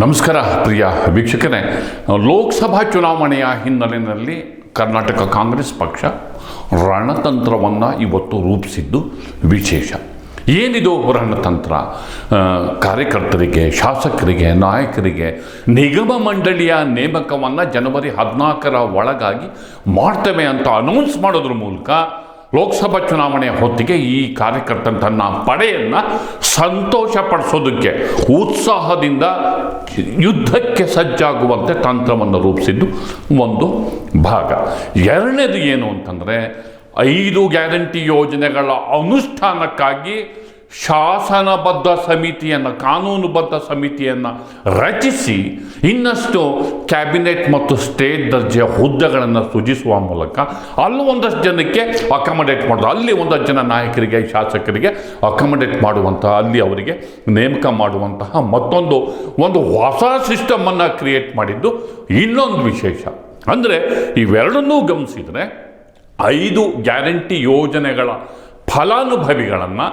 ನಮಸ್ಕಾರ ಪ್ರಿಯ ವೀಕ್ಷಕರೇ. ಲೋಕಸಭಾ ಚುನಾವಣೆಯ ಹಿನ್ನೆಲೆಯಲ್ಲಿ ಕರ್ನಾಟಕ ಕಾಂಗ್ರೆಸ್ ಪಕ್ಷ ರಣತಂತ್ರವನ್ನು ಇವತ್ತು ರೂಪಿಸಿದ್ದು ವಿಶೇಷ. ಏನಿದು ರಣತಂತ್ರ? ಕಾರ್ಯಕರ್ತರಿಗೆ, ಶಾಸಕರಿಗೆ, ನಾಯಕರಿಗೆ ನಿಗಮ ಮಂಡಳಿಯ ನೇಮಕವನ್ನು ಜನವರಿ ಹದಿನಾಲ್ಕರ ಒಳಗಾಗಿ ಮಾಡ್ತೇವೆ ಅಂತ ಅನೌನ್ಸ್ ಮಾಡೋದ್ರ ಮೂಲಕ ಲೋಕಸಭಾ ಚುನಾವಣೆಯ ಹೊತ್ತಿಗೆ ಈ ಕಾರ್ಯಕರ್ತನ ತನ್ನ ಪಡೆಯನ್ನು ಸಂತೋಷ ಪಡಿಸೋದಕ್ಕೆ, ಉತ್ಸಾಹದಿಂದ ಯುದ್ಧಕ್ಕೆ ಸಜ್ಜಾಗುವಂತೆ ತಂತ್ರವನ್ನು ರೂಪಿಸಿದ್ದು ಒಂದು ಭಾಗ. ಎರಡನೇದು ಏನು ಅಂತಂದರೆ, ಐದು ಗ್ಯಾರಂಟಿ ಯೋಜನೆಗಳ ಅನುಷ್ಠಾನಕ್ಕಾಗಿ ಶಾಸನಬದ್ಧ ಸಮಿತಿಯನ್ನು, ಕಾನೂನುಬದ್ಧ ಸಮಿತಿಯನ್ನು ರಚಿಸಿ ಇನ್ನಷ್ಟು ಕ್ಯಾಬಿನೆಟ್ ಮತ್ತು ಸ್ಟೇಟ್ ದರ್ಜೆಯ ಹುದ್ದೆಗಳನ್ನು ಸೃಜಿಸುವ ಮೂಲಕ ಅಲ್ಲಿ ಒಂದಷ್ಟು ಜನಕ್ಕೆ ಅಕಾಮಡೇಟ್ ಮಾಡೋದು, ಅಲ್ಲಿ ಒಂದಷ್ಟು ಜನ ನಾಯಕರಿಗೆ, ಶಾಸಕರಿಗೆ ಅಕಾಮಡೇಟ್ ಮಾಡುವಂತಹ ಅಲ್ಲಿ ಅವರಿಗೆ ನೇಮಕ ಮಾಡುವಂತಹ ಮತ್ತೊಂದು, ಒಂದು ಹೊಸ ಸಿಸ್ಟಮನ್ನು ಕ್ರಿಯೇಟ್ ಮಾಡಿದ್ದು ಇನ್ನೊಂದು ವಿಶೇಷ. ಅಂದರೆ ಇವೆರಡನ್ನೂ ಗಮನಿಸಿದರೆ ಐದು ಗ್ಯಾರಂಟಿ ಯೋಜನೆಗಳ ಫಲಾನುಭವಿಗಳನ್ನು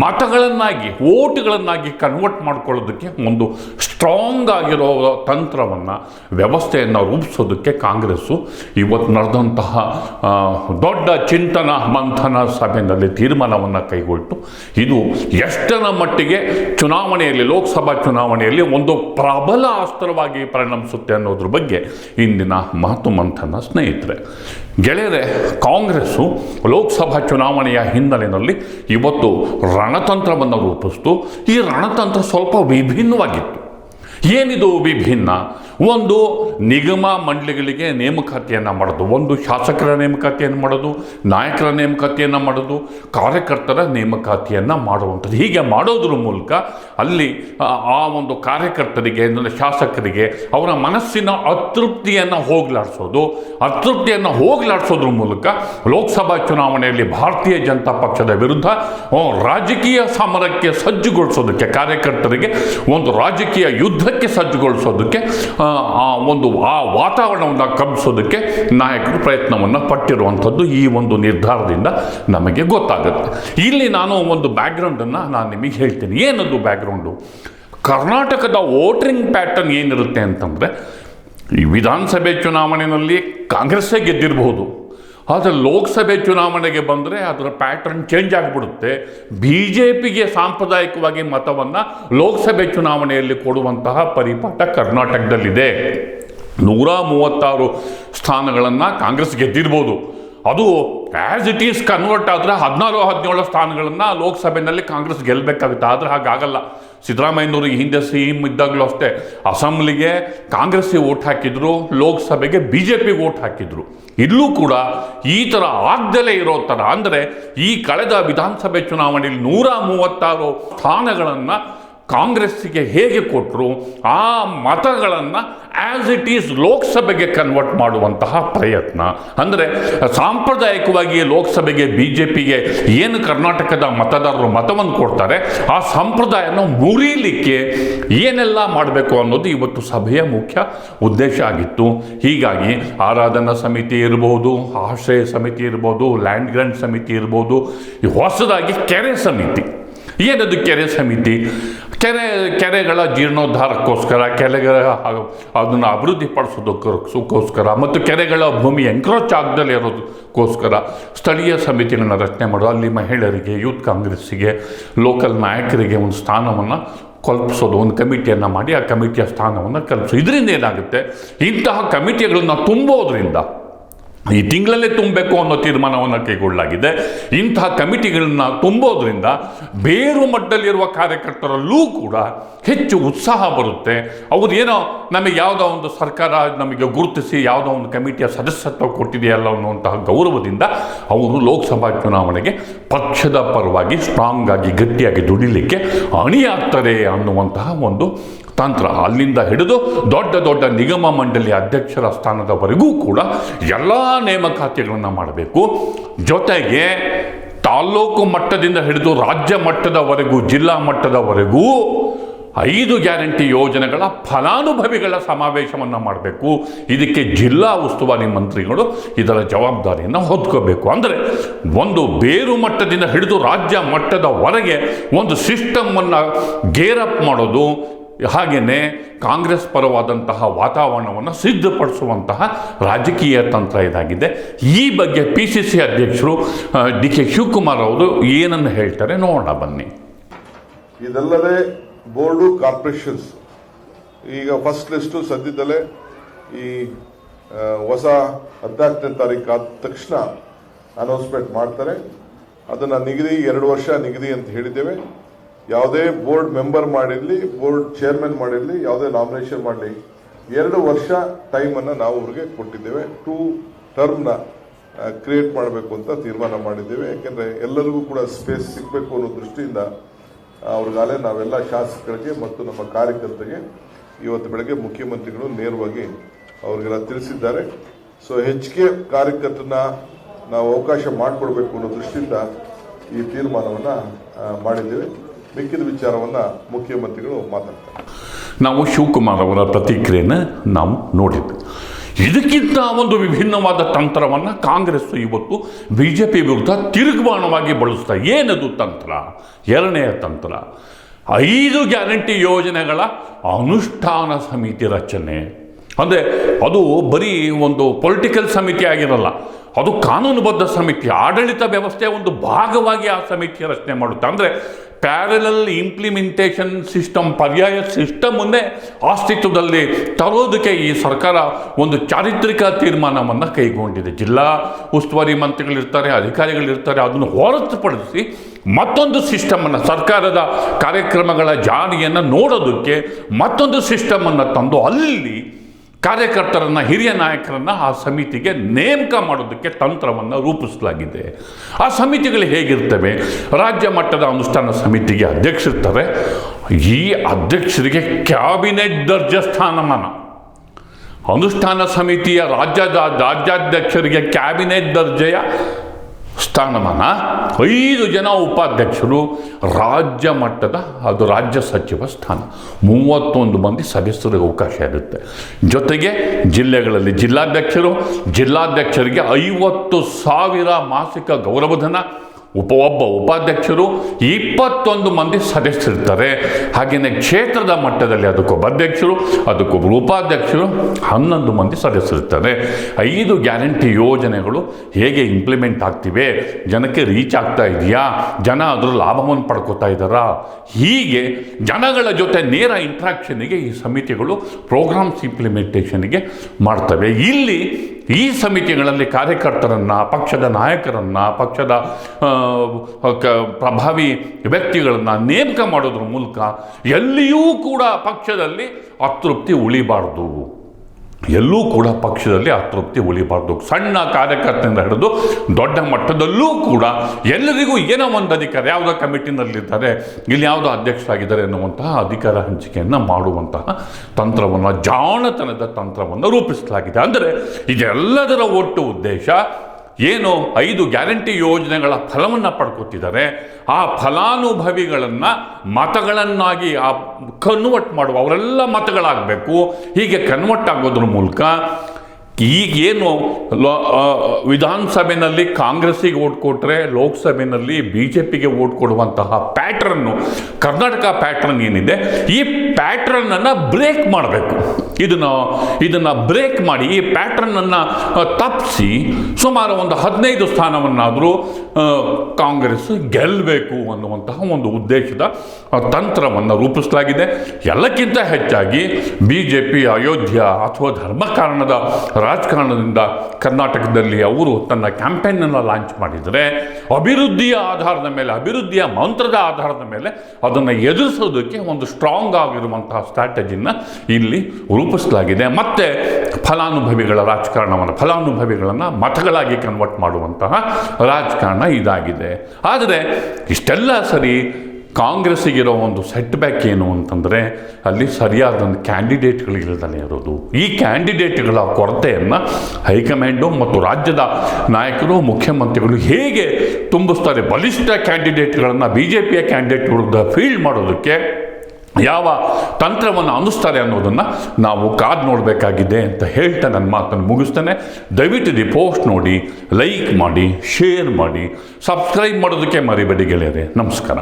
ಮತಗಳನ್ನಾಗಿ ಓಟ್ಗಳನ್ನಾಗಿ ಕನ್ವರ್ಟ್ ಮಾಡ್ಕೊಳ್ಳೋದಕ್ಕೆ ಒಂದು ಸ್ಟ್ರಾಂಗ್ ಆಗಿರೋ ತಂತ್ರವನ್ನು, ವ್ಯವಸ್ಥೆಯನ್ನು ರೂಪಿಸೋದಕ್ಕೆ ಕಾಂಗ್ರೆಸ್ಸು ಇವತ್ತು ನಡೆದಂತಹ ದೊಡ್ಡ ಚಿಂತನ ಮಂಥನ ಸಭೆಯಲ್ಲಿ ತೀರ್ಮಾನವನ್ನು ಕೈಗೊಳ್ತು. ಇದು ಎಷ್ಟರ ಮಟ್ಟಿಗೆ ಚುನಾವಣೆಯಲ್ಲಿ, ಲೋಕಸಭಾ ಚುನಾವಣೆಯಲ್ಲಿ ಒಂದು ಪ್ರಬಲ ಅಸ್ತ್ರವಾಗಿ ಪರಿಣಮಿಸುತ್ತೆ ಅನ್ನೋದ್ರ ಬಗ್ಗೆ ಇಂದಿನ ಮಾತು ಮಂಥನ ಸ್ನೇಹಿತರೆ. ಗೆಳೆಯರೆ ಕಾಂಗ್ರೆಸ್ಸು ಲೋಕಸಭಾ ಚುನಾವಣೆಯ ಹಿನ್ನೆಲೆಯಲ್ಲಿ ಇವತ್ತು ರಣತಂತ್ರವನ್ನು ರೂಪಿಸ್ತು. ಈ ರಣತಂತ್ರ ಸ್ವಲ್ಪ ವಿಭಿನ್ನವಾಗಿತ್ತು. ಏನಿದು ವಿಭಿನ್ನ? ಒಂದು ನಿಗಮ ಮಂಡಳಿಗಳಿಗೆ ನೇಮಕಾತಿಯನ್ನು ಮಾಡೋದು, ಒಂದು ಶಾಸಕರ ನೇಮಕಾತಿಯನ್ನು ಮಾಡೋದು, ನಾಯಕರ ನೇಮಕಾತಿಯನ್ನು ಮಾಡೋದು, ಕಾರ್ಯಕರ್ತರ ನೇಮಕಾತಿಯನ್ನು ಮಾಡುವಂಥದ್ದು. ಹೀಗೆ ಮಾಡೋದ್ರ ಮೂಲಕ ಅಲ್ಲಿ ಆ ಒಂದು ಕಾರ್ಯಕರ್ತರಿಗೆ ಶಾಸಕರಿಗೆ ಅವರ ಮನಸ್ಸಿನ ಅತೃಪ್ತಿಯನ್ನು ಹೋಗ್ಲಾಡಿಸೋದು. ಅತೃಪ್ತಿಯನ್ನು ಹೋಗ್ಲಾಡಿಸೋದ್ರ ಮೂಲಕ ಲೋಕಸಭಾ ಚುನಾವಣೆಯಲ್ಲಿ ಭಾರತೀಯ ಜನತಾ ಪಕ್ಷದ ವಿರುದ್ಧ ರಾಜಕೀಯ ಸಮರಕ್ಕೆ ಸಜ್ಜುಗೊಳಿಸೋದಕ್ಕೆ, ಕಾರ್ಯಕರ್ತರಿಗೆ ಒಂದು ರಾಜಕೀಯ ಯುದ್ಧಕ್ಕೆ ಸಜ್ಜುಗೊಳಿಸೋದಕ್ಕೆ ಆ, ಒಂದು ಆ ವಾತಾವರಣವನ್ನು ಕಬ್ಬಿಸೋದಕ್ಕೆ ನಾಯಕರು ಪ್ರಯತ್ನವನ್ನು ಪಟ್ಟಿರುವಂಥದ್ದು ಈ ಒಂದು ನಿರ್ಧಾರದಿಂದ ನಮಗೆ ಗೊತ್ತಾಗುತ್ತೆ. ಇಲ್ಲಿ ನಾನು ಒಂದು ಬ್ಯಾಕ್ಗ್ರೌಂಡನ್ನು ನಾನು ನಿಮಗೆ ಹೇಳ್ತೀನಿ. ಏನದು ಬ್ಯಾಕ್ಗ್ರೌಂಡು ಕರ್ನಾಟಕದ ವೋಟಿಂಗ್ ಪ್ಯಾಟರ್ನ್ ಏನಿರುತ್ತೆ ಅಂತಂದರೆ ಈ ವಿಧಾನಸಭೆ ಚುನಾವಣೆಯಲ್ಲಿ ಕಾಂಗ್ರೆಸ್ಸೇ ಗೆದ್ದಿರಬಹುದು. ಆದರೆ ಲೋಕಸಭೆ ಚುನಾವಣೆಗೆ ಬಂದರೆ ಅದರ ಪ್ಯಾಟರ್ನ್ ಚೇಂಜ್ ಆಗಿಬಿಡುತ್ತೆ. ಬಿ ಜೆ ಪಿಗೆ ಸಾಂಪ್ರದಾಯಿಕವಾಗಿ ಮತವನ್ನು ಲೋಕಸಭೆ ಚುನಾವಣೆಯಲ್ಲಿ ಕೊಡುವಂತಹ ಪರಿಪಾಠ ಕರ್ನಾಟಕದಲ್ಲಿದೆ. ನೂರ ಮೂವತ್ತಾರು ಸ್ಥಾನಗಳನ್ನು ಕಾಂಗ್ರೆಸ್ ಗೆದ್ದಿರ್ಬೋದು. ಅದು ಆ್ಯಸ್ ಇಟ್ ಈಸ್ ಕನ್ವರ್ಟ್ ಆದರೆ ಹದಿನಾರು, ಹದಿನೇಳು ಸ್ಥಾನಗಳನ್ನು ಲೋಕಸಭೆಯಲ್ಲಿ ಕಾಂಗ್ರೆಸ್ ಗೆಲ್ಲಬೇಕಾಗುತ್ತೆ ಆದರೆ ಹಾಗಾಗಲ್ಲ. ಸಿದ್ದರಾಮಯ್ಯನವರು ಈ ಹಿಂದೆ ಸಿ ಇದ್ದಾಗಲೂ ಅಷ್ಟೇ. ಅಸೆಂಬ್ಲಿಗೆ ಕಾಂಗ್ರೆಸ್ಗೆ ಓಟ್ ಹಾಕಿದ್ರು, ಲೋಕಸಭೆಗೆ ಬಿ ಜೆ ಪಿಗೆ ಓಟ್ ಹಾಕಿದ್ರು. ಇಲ್ಲೂ ಕೂಡ ಈ ಥರ ಆಗ್ದಲೇ ಇರೋ ಥರ ಅಂದರೆ ಈ ಕಳೆದ ವಿಧಾನಸಭೆ ಚುನಾವಣೆಯಲ್ಲಿ ನೂರ ಮೂವತ್ತಾರು ಸ್ಥಾನಗಳನ್ನು ಕಾಂಗ್ರೆಸ್ಸಿಗೆ ಹೇಗೆ ಕೊಟ್ಟರು ಆ ಮತಗಳನ್ನು ಆ್ಯಸ್ ಇಟ್ ಈಸ್ ಲೋಕಸಭೆಗೆ ಕನ್ವರ್ಟ್ ಮಾಡುವಂತಹ ಪ್ರಯತ್ನ. ಅಂದರೆ ಸಾಂಪ್ರದಾಯಿಕವಾಗಿ ಲೋಕಸಭೆಗೆ ಬಿ ಜೆ ಪಿಗೆ ಏನು ಕರ್ನಾಟಕದ ಮತದಾರರು ಮತವನ್ನು ಕೊಡ್ತಾರೆ, ಆ ಸಂಪ್ರದಾಯನ ಮುರಿಲಿಕ್ಕೆ ಏನೆಲ್ಲ ಮಾಡಬೇಕು ಅನ್ನೋದು ಇವತ್ತು ಸಭೆಯ ಮುಖ್ಯ ಉದ್ದೇಶ ಆಗಿತ್ತು. ಹೀಗಾಗಿ ಆರಾಧನಾ ಸಮಿತಿ ಇರ್ಬೋದು, ಆಶ್ರಯ ಸಮಿತಿ ಇರ್ಬೋದು ಲ್ಯಾಂಡ್ ಗ್ರ್ಯಾಂಡ್ ಸಮಿತಿ ಇರ್ಬೋದು, ಹೊಸದಾಗಿ ಕೆರೆ ಸಮಿತಿ. ಏನದು ಕೆರೆ ಸಮಿತಿ? ಕೆರೆ, ಕೆರೆಗಳ ಜೀರ್ಣೋದ್ಧಾರಕ್ಕೋಸ್ಕರ, ಕೆರೆಗಳ ಅದನ್ನು ಅಭಿವೃದ್ಧಿಪಡಿಸೋದಕ್ಕೋಸ್ಕರ ಮತ್ತು ಕೆರೆಗಳ ಭೂಮಿ ಎಂಕ್ರೋಚ್ ಆಗದಲ್ಲಿ ಇರೋದಕ್ಕೋಸ್ಕರ ಸ್ಥಳೀಯ ಸಮಿತಿಗಳನ್ನು ರಚನೆ ಮಾಡೋದು. ಅಲ್ಲಿ ಮಹಿಳೆಯರಿಗೆ ಯೂತ್ ಕಾಂಗ್ರೆಸ್ಸಿಗೆ ಲೋಕಲ್ ನಾಯಕರಿಗೆ ಒಂದು ಸ್ಥಾನವನ್ನು ಕಲ್ಪಿಸೋದು, ಒಂದು ಕಮಿಟಿಯನ್ನು ಮಾಡಿ ಆ ಕಮಿಟಿಯ ಸ್ಥಾನವನ್ನು ಕಲ್ಪಿಸೋದು. ಇದರಿಂದ ಏನಾಗುತ್ತೆ? ಇಂತಹ ಕಮಿಟಿಗಳನ್ನು ತುಂಬೋದ್ರಿಂದ ಈ ತಿಂಗಳಲ್ಲೇ ತುಂಬಬೇಕು ಅನ್ನೋ ತೀರ್ಮಾನವನ್ನು ಕೈಗೊಳ್ಳಲಾಗಿದೆ. ಇಂತಹ ಕಮಿಟಿಗಳನ್ನು ತುಂಬೋದ್ರಿಂದ ಬೇರು ಮಟ್ಟದಲ್ಲಿರುವ ಕಾರ್ಯಕರ್ತರಲ್ಲೂ ಕೂಡ ಹೆಚ್ಚು ಉತ್ಸಾಹ ಬರುತ್ತೆ. ಅವ್ರು ಏನೋ ನಮಗೆ ಯಾವುದೋ ಒಂದು ಸರ್ಕಾರ ನಮಗೆ ಗುರುತಿಸಿ ಯಾವುದೋ ಒಂದು ಕಮಿಟಿಯ ಸದಸ್ಯತ್ವ ಕೊಟ್ಟಿದೆಯಲ್ಲ ಅನ್ನುವಂತಹ ಗೌರವದಿಂದ ಅವರು ಲೋಕಸಭಾ ಚುನಾವಣೆಗೆ ಪಕ್ಷದ ಪರವಾಗಿ ಸ್ಟ್ರಾಂಗ್ ಆಗಿ ಗಟ್ಟಿಯಾಗಿ ದುಡಿಲಿಕ್ಕೆ ಅಣಿಯಾಗ್ತದೆ ಅನ್ನುವಂತಹ ಒಂದು ತಂತ್ರ ಅಲ್ಲಿಂದ ಹಿಡಿದು ದೊಡ್ಡ ದೊಡ್ಡ ನಿಗಮ ಮಂಡಳಿ ಅಧ್ಯಕ್ಷರ ಸ್ಥಾನದವರೆಗೂ ಕೂಡ ಎಲ್ಲ ನೇಮಕಾತಿಗಳನ್ನು ಮಾಡಬೇಕು. ಜೊತೆಗೆ ತಾಲ್ಲೂಕು ಮಟ್ಟದಿಂದ ಹಿಡಿದು ರಾಜ್ಯ ಮಟ್ಟದವರೆಗೂ, ಜಿಲ್ಲಾ ಮಟ್ಟದವರೆಗೂ ಐದು ಗ್ಯಾರಂಟಿ ಯೋಜನೆಗಳ ಫಲಾನುಭವಿಗಳ ಸಮಾವೇಶವನ್ನು ಮಾಡಬೇಕು. ಇದಕ್ಕೆ ಜಿಲ್ಲಾ ಉಸ್ತುವಾರಿ ಮಂತ್ರಿಗಳು ಇದರ ಜವಾಬ್ದಾರಿಯನ್ನು ಹೊತ್ಕೋಬೇಕು ಅಂದರೆ ಒಂದು ಬೇರು ಮಟ್ಟದಿಂದ ಹಿಡಿದು ರಾಜ್ಯ ಮಟ್ಟದವರೆಗೆ ಒಂದು ಸಿಸ್ಟಮನ್ನು ಗೇರಪ್ ಮಾಡೋದು ಹಾಗೆಯೇ ಕಾಂಗ್ರೆಸ್ ಪರವಾದಂತಹ ವಾತಾವರಣವನ್ನು ಸಿದ್ಧಪಡಿಸುವಂತಹ ರಾಜಕೀಯ ತಂತ್ರ ಇದಾಗಿದೆ. ಈ ಬಗ್ಗೆ ಪಿ ಸಿ ಸಿ ಅಧ್ಯಕ್ಷರು ಡಿ ಕೆ ಶಿವಕುಮಾರ್ ಅವರು ಏನನ್ನು ಹೇಳ್ತಾರೆ ನೋಡೋಣ ಬನ್ನಿ. ಇದಲ್ಲದೆ ಬೋರ್ಡು ಕಾರ್ಪೊರೇಷನ್ಸ್, ಈಗ ಫಸ್ಟ್ ಲಿಸ್ಟು ಸದ್ಯದಲ್ಲೇ ಈ ಹೊಸ ಹದಿನಾಲ್ಕನೇ ತಾರೀಕು ಆದ ತಕ್ಷಣ ಅನೌನ್ಸ್ಮೆಂಟ್ ಮಾಡ್ತಾರೆ. ಅದನ್ನು ನಿಗದಿ ಎರಡು ವರ್ಷ ನಿಗದಿ ಅಂತ ಹೇಳಿದ್ದೇವೆ. ಯಾವುದೇ ಬೋರ್ಡ್ ಮೆಂಬರ್ ಮಾಡಿರಲಿ, ಬೋರ್ಡ್ ಚೇರ್ಮನ್ ಮಾಡಿರಲಿ, ಯಾವುದೇ ನಾಮಿನೇಷನ್ ಮಾಡಲಿ, ಎರಡು ವರ್ಷ ಟೈಮನ್ನು ನಾವು ಅವ್ರಿಗೆ ಕೊಟ್ಟಿದ್ದೇವೆ. ಟೂ ಟರ್ಮ್ನ ಕ್ರಿಯೇಟ್ ಮಾಡಬೇಕು ಅಂತ ತೀರ್ಮಾನ ಮಾಡಿದ್ದೇವೆ. ಯಾಕೆಂದರೆ ಎಲ್ಲರಿಗೂ ಕೂಡ ಸ್ಪೇಸ್ ಸಿಗಬೇಕು ಅನ್ನೋ ದೃಷ್ಟಿಯಿಂದ ಅವ್ರಿಗಾಲೇ ನಾವೆಲ್ಲ ಶಾಸಕರಿಗೆ ಮತ್ತು ನಮ್ಮ ಕಾರ್ಯಕರ್ತರಿಗೆ ಇವತ್ತು ಬೆಳಗ್ಗೆ ಮುಖ್ಯಮಂತ್ರಿಗಳು ನೇರವಾಗಿ ಅವರಿಗೆಲ್ಲ ತಿಳಿಸಿದ್ದಾರೆ. ಸೊ ಕೆ ಕಾರ್ಯಕರ್ತನ ನಾವು ಅವಕಾಶ ಮಾಡಿಕೊಡ್ಬೇಕು ಅನ್ನೋ ದೃಷ್ಟಿಯಿಂದ ಈ ತೀರ್ಮಾನವನ್ನು ಮಾಡಿದ್ದೇವೆ. ಮಿಕ್ಕಿದ ವಿಚಾರವನ್ನು ಮುಖ್ಯಮಂತ್ರಿಗಳು ಮಾತಾಡ್ತಾರೆ. ನಾವು ಶಿವಕುಮಾರ್ ಅವರ ಪ್ರತಿಕ್ರಿಯೆಯನ್ನು ನಾವು ನೋಡಿದ್ವಿ. ಇದಕ್ಕಿಂತ ಒಂದು ವಿಭಿನ್ನವಾದ ತಂತ್ರವನ್ನು ಕಾಂಗ್ರೆಸ್ ಇವತ್ತು ಬಿ ಜೆ ಪಿ ವಿರುದ್ಧ ತಿರುಗುಬಾಣವಾಗಿ ಬಳಸ್ತಾ ಏನದು ತಂತ್ರ? ಎರಡನೆಯ ತಂತ್ರ, ಐದು ಗ್ಯಾರಂಟಿ ಯೋಜನೆಗಳ ಅನುಷ್ಠಾನ ಸಮಿತಿ ರಚನೆ. ಅಂದರೆ ಅದು ಬರೀ ಒಂದು ಪೊಲಿಟಿಕಲ್ ಸಮಿತಿ ಆಗಿರಲ್ಲ, ಅದು ಕಾನೂನುಬದ್ಧ ಸಮಿತಿ. ಆಡಳಿತ ವ್ಯವಸ್ಥೆಯ ಒಂದು ಭಾಗವಾಗಿ ಆ ಸಮಿತಿ ರಚನೆ ಮಾಡುತ್ತೆ. ಅಂದರೆ ಪ್ಯಾರಲಲ್ ಇಂಪ್ಲಿಮೆಂಟೇಷನ್ ಸಿಸ್ಟಮ್ ಪರ್ಯಾಯ ಸಿಸ್ಟಮನ್ನೇ ಅಸ್ತಿತ್ವದಲ್ಲಿ ತರೋದಕ್ಕೆ ಈ ಸರ್ಕಾರ ಒಂದು ಚಾರಿತ್ರಿಕ ತೀರ್ಮಾನವನ್ನು ಕೈಗೊಂಡಿದೆ. ಜಿಲ್ಲಾ ಉಸ್ತುವಾರಿ ಮಂತ್ರಿಗಳಿರ್ತಾರೆ, ಅಧಿಕಾರಿಗಳಿರ್ತಾರೆ, ಅದನ್ನು ಹೊರತುಪಡಿಸಿ ಮತ್ತೊಂದು ಸಿಸ್ಟಮನ್ನು ಸರ್ಕಾರದ ಕಾರ್ಯಕ್ರಮಗಳ ಜಾರಿಯನ್ನು ನೋಡೋದಕ್ಕೆ ಮತ್ತೊಂದು ಸಿಸ್ಟಮನ್ನು ತಂದು ಅಲ್ಲಿ ಕಾರ್ಯಕರ್ತರನ್ನ, ಹಿರಿಯ ನಾಯಕರನ್ನು ಆ ಸಮಿತಿಗೆ ನೇಮಕ ಮಾಡೋದಕ್ಕೆ ತಂತ್ರವನ್ನು ರೂಪಿಸಲಾಗಿದೆ. ಆ ಸಮಿತಿಗಳು ಹೇಗಿರ್ತವೆ? ರಾಜ್ಯ ಮಟ್ಟದ ಅನುಷ್ಠಾನ ಸಮಿತಿಗೆ ಅಧ್ಯಕ್ಷರಿರ್ತಾರೆ. ಈ ಅಧ್ಯಕ್ಷರಿಗೆ ಕ್ಯಾಬಿನೆಟ್ ದರ್ಜೆ ಸ್ಥಾನಮಾನ. ಅನುಷ್ಠಾನ ಸಮಿತಿಯ ರಾಜ್ಯದ ರಾಜ್ಯಾಧ್ಯಕ್ಷರಿಗೆ ಕ್ಯಾಬಿನೆಟ್ ದರ್ಜೆಯ ಸ್ಥಾನಮಾನ. ಐದು ಜನ ಉಪಾಧ್ಯಕ್ಷರು ರಾಜ್ಯ ಮಟ್ಟದ ಅದು ರಾಜ್ಯ ಸಚಿವ ಸ್ಥಾನ. ಮೂವತ್ತೊಂದು ಮಂದಿ ಸದಸ್ಯರಿಗೆ ಅವಕಾಶ ಇರುತ್ತೆ. ಜೊತೆಗೆ ಜಿಲ್ಲೆಗಳಲ್ಲಿ ಜಿಲ್ಲಾಧ್ಯಕ್ಷರು, ಜಿಲ್ಲಾಧ್ಯಕ್ಷರಿಗೆ ಐವತ್ತು ಸಾವಿರ ಮಾಸಿಕ ಗೌರವಧನ ಉಪ ಒಬ್ಬ ಉಪಾಧ್ಯಕ್ಷರು ಇಪ್ಪತ್ತೊಂದು ಮಂದಿ ಸದಸ್ಯರಿರ್ತಾರೆ. ಹಾಗೆಯೇ ಕ್ಷೇತ್ರದ ಮಟ್ಟದಲ್ಲಿ ಅದಕ್ಕೊಬ್ಬ ಅಧ್ಯಕ್ಷರು ಅದಕ್ಕೊಬ್ಬರು ಉಪಾಧ್ಯಕ್ಷರು ಹನ್ನೊಂದು ಮಂದಿ ಸದಸ್ಯರಿರ್ತಾರೆ. ಐದು ಗ್ಯಾರಂಟಿ ಯೋಜನೆಗಳು ಹೇಗೆ ಇಂಪ್ಲಿಮೆಂಟ್ ಆಗ್ತಿವೆ, ಜನಕ್ಕೆ ರೀಚ್ ಆಗ್ತಾ ಇದೆಯಾ, ಜನ ಅದರ ಲಾಭವನ್ನು ಪಡ್ಕೋತಾ ಇದ್ದಾರಾ, ಹೀಗೆ ಜನಗಳ ಜೊತೆ ನೇರ ಇಂಟ್ರಾಕ್ಷನಿಗೆ ಈ ಸಮಿತಿಗಳು ಪ್ರೋಗ್ರಾಮ್ಸ್ ಇಂಪ್ಲಿಮೆಂಟೇಷನ್ಗೆ ಮಾಡ್ತವೆ. ಇಲ್ಲಿ ಈ ಸಮಿತಿಗಳಲ್ಲಿ ಕಾರ್ಯಕರ್ತರನ್ನು, ಪಕ್ಷದ ನಾಯಕರನ್ನು, ಪಕ್ಷದ ಪ್ರಭಾವಿ ವ್ಯಕ್ತಿಗಳನ್ನು ನೇಮಕ ಮಾಡೋದ್ರ ಮೂಲಕ ಎಲ್ಲಿಯೂ ಕೂಡ ಪಕ್ಷದಲ್ಲಿ ಅತೃಪ್ತಿ ಉಳಿಬಾರ್ದು. ಎಲ್ಲೂ ಕೂಡ ಪಕ್ಷದಲ್ಲಿ ಅತೃಪ್ತಿ ಉಳಿಬಾರ್ದು. ಸಣ್ಣ ಕಾರ್ಯಕರ್ತರಿಂದ ಹಿಡಿದು ದೊಡ್ಡ ಮಟ್ಟದಲ್ಲೂ ಕೂಡ ಎಲ್ಲರಿಗೂ ಏನೋ ಒಂದು ಅಧಿಕಾರ, ಯಾವುದೋ ಕಮಿಟಿನಲ್ಲಿದ್ದಾರೆ, ಇಲ್ಲಿ ಯಾವುದೋ ಅಧ್ಯಕ್ಷರಾಗಿದ್ದಾರೆ ಎನ್ನುವಂತಹ ಅಧಿಕಾರ ಹಂಚಿಕೆಯನ್ನು ಮಾಡುವಂತಹ ತಂತ್ರವನ್ನು, ಜಾಣತನದ ತಂತ್ರವನ್ನು ರೂಪಿಸಲಾಗಿದೆ. ಅಂದರೆ ಇದೆಲ್ಲದರ ಒಟ್ಟು ಉದ್ದೇಶ ಏನು ಐದು ಗ್ಯಾರಂಟಿ ಯೋಜನೆಗಳ ಫಲವನ್ನು ಪಡ್ಕೊತಿದ್ದಾರೆ. ಆ ಫಲಾನುಭವಿಗಳನ್ನು ಮತಗಳನ್ನಾಗಿ ಆ ಕನ್ವರ್ಟ್ ಮಾಡುವ, ಅವರೆಲ್ಲ ಮತಗಳಾಗಬೇಕು. ಹೀಗೆ ಕನ್ವರ್ಟ್ ಆಗೋದ್ರ ಮೂಲಕ ಈಗೇನು ವಿಧಾನಸಭೆಯಲ್ಲಿ ಕಾಂಗ್ರೆಸ್ಸಿಗೆ ಓಟ್ ಕೊಟ್ಟರೆ ಲೋಕಸಭೆಯಲ್ಲಿ ಬಿ ಜೆ ಪಿಗೆ ಓಟ್ ಕೊಡುವಂತಹ ಪ್ಯಾಟ್ರನ್ನು, ಕರ್ನಾಟಕ ಪ್ಯಾಟ್ರನ್ ಏನಿದೆ, ಈ ಪ್ಯಾಟ್ರನನ್ನು ಬ್ರೇಕ್ ಮಾಡಬೇಕು. ಇದನ್ನು ಇದನ್ನು ಬ್ರೇಕ್ ಮಾಡಿ, ಈ ಪ್ಯಾಟ್ರನನ್ನು ತಪ್ಪಿಸಿ ಸುಮಾರು ಒಂದು ಹದಿನೈದು ಸ್ಥಾನವನ್ನಾದರೂ ಕಾಂಗ್ರೆಸ್ ಗೆಲ್ಲಬೇಕು ಅನ್ನುವಂತಹ ಒಂದು ಉದ್ದೇಶದ ತಂತ್ರವನ್ನು ರೂಪಿಸಲಾಗಿದೆ. ಎಲ್ಲಕ್ಕಿಂತ ಹೆಚ್ಚಾಗಿ ಬಿ ಜೆ ಪಿ ಅಯೋಧ್ಯ ಅಥವಾ ಧರ್ಮ ಕಾರಣದ ರಾಜಕಾರಣದಿಂದ ಕರ್ನಾಟಕದಲ್ಲಿ ಅವರು ತನ್ನ ಕ್ಯಾಂಪೇನನ್ನು ಲಾಂಚ್ ಮಾಡಿದರೆ, ಅಭಿವೃದ್ಧಿಯ ಆಧಾರದ ಮೇಲೆ, ಅಭಿವೃದ್ಧಿಯ ಮಂತ್ರದ ಆಧಾರದ ಮೇಲೆ ಅದನ್ನು ಎದುರಿಸೋದಕ್ಕೆ ಒಂದು ಸ್ಟ್ರಾಂಗ್ ಆಗಿರುವಂತಹ ಸ್ಟ್ರಾಟಜಿನ ಇಲ್ಲಿ ರೂಪಿಸಲಾಗಿದೆ. ಮತ್ತು ಫಲಾನುಭವಿಗಳ ರಾಜಕಾರಣವನ್ನು, ಫಲಾನುಭವಿಗಳನ್ನು ಮತಗಳಾಗಿ ಕನ್ವರ್ಟ್ ಮಾಡುವಂತಹ ರಾಜಕಾರಣ ಇದಾಗಿದೆ. ಆದರೆ, ಇಷ್ಟೆಲ್ಲ ಸರಿ ಕಾಂಗ್ರೆಸ್ಸಿಗಿರೋ ಒಂದು ಸೆಟ್ ಬ್ಯಾಕ್ ಏನು ಅಂತಂದರೆ ಅಲ್ಲಿ ಸರಿಯಾದ ಒಂದು ಕ್ಯಾಂಡಿಡೇಟ್ಗಳಿಲ್ಲದಲೇ ಇರೋದು. ಈ ಕ್ಯಾಂಡಿಡೇಟ್ಗಳ ಕೊರತೆಯನ್ನು ಹೈಕಮಾಂಡು ಮತ್ತು ರಾಜ್ಯದ ನಾಯಕರು, ಮುಖ್ಯಮಂತ್ರಿಗಳು ಹೇಗೆ ತುಂಬಿಸ್ತಾರೆ? ಬಲಿಷ್ಠ ಕ್ಯಾಂಡಿಡೇಟ್ಗಳನ್ನು ಬಿ ಜೆ ಪಿಯ ಕ್ಯಾಂಡಿಡೇಟ್ ವಿರುದ್ಧ ಫೀಲ್ಡ್ ಮಾಡೋದಕ್ಕೆ ಯಾವ ತಂತ್ರವನ್ನು ಅನಿಸ್ತಾರೆ ಅನ್ನೋದನ್ನು ನಾವು ಕಾದು ನೋಡಬೇಕಾಗಿದೆ ಅಂತ ಹೇಳ್ತಾ ನನ್ನ ಮಾತನ್ನು ಮುಗಿಸ್ತೇನೆ. ದಯವಿಟ್ಟು ದಿ ಪೋಸ್ಟ್ ನೋಡಿ ಲೈಕ್ ಮಾಡಿ ಶೇರ್ ಮಾಡಿ ಸಬ್ಸ್ಕ್ರೈಬ್ ಮಾಡೋದಕ್ಕೆ ಮರಿಬೇಡಿ ಗೆಳೆಯರೆ. ನಮಸ್ಕಾರ.